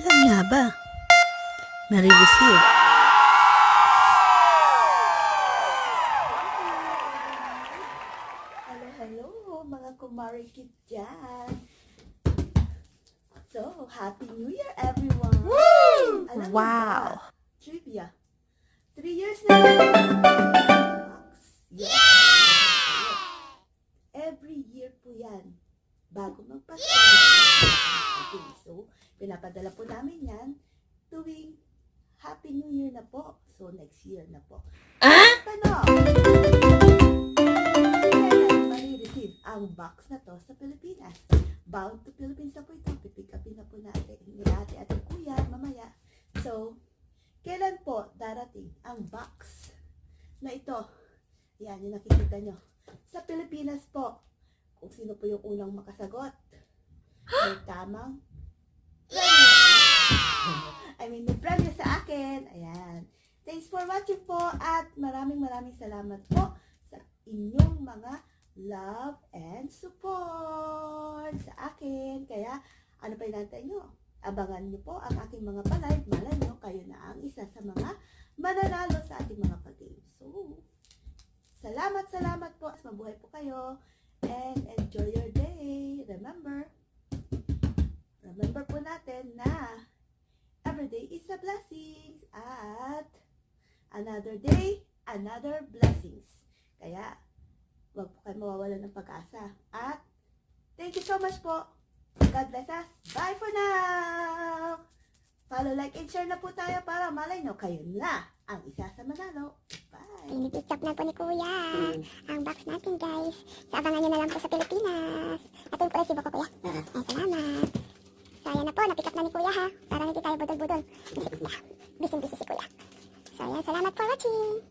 Kailan nga ba? Nare-receive. Hello, hello, mga kumarikit dyan. So, Happy New Year, everyone! Woo! Alam Wow! ba, trivia. Three years na Yes! Every year po yan. Bago magpasko. Okay, so, pinapadala po namin yan tuwing Happy New Year na po. So, next year na po. Ah? Tanong! Marireceive ang box na to sa Pilipinas? Bound to Philippines na po ito. Pipick upin na po natin ni ate at kuya mamaya. So, kailan po darating ang box na ito? Yan, yung nakikita nyo. Sa Pilipinas po, kung sino po yung unang makasagot, may tamang premyo. I mean, may premyo sa akin. Ayan. Thanks for watching po at maraming maraming salamat po sa inyong mga love and support sa akin. Kaya, ano pa inantay nyo? Abangan nyo po ang aking mga palive. Malay nyo, kayo na ang isa sa mga mananalo sa ating mga pag-game. So, salamat, salamat po. Mabuhay po kayo. And enjoy your day. Remember, remember po natin na every day is a blessing. At another day, another blessings. Kaya, huwag po kayo mawawalan ng pag-asa. At, thank you so much po. God bless us. Bye for now! Follow, like, and share na po tayo para malay nyo kayo na ang isa sa manalo. Bye! Pinipick up na po ni Kuya ang box natin guys. So abangan nyo na lang po sa Pilipinas. Ito yung resibo ko Kuya. Ay, salamat. So ayan na po, napick up na ni Kuya ha. Para hindi tayo budol-budol. Busy si Kuya. So ayan, salamat for watching.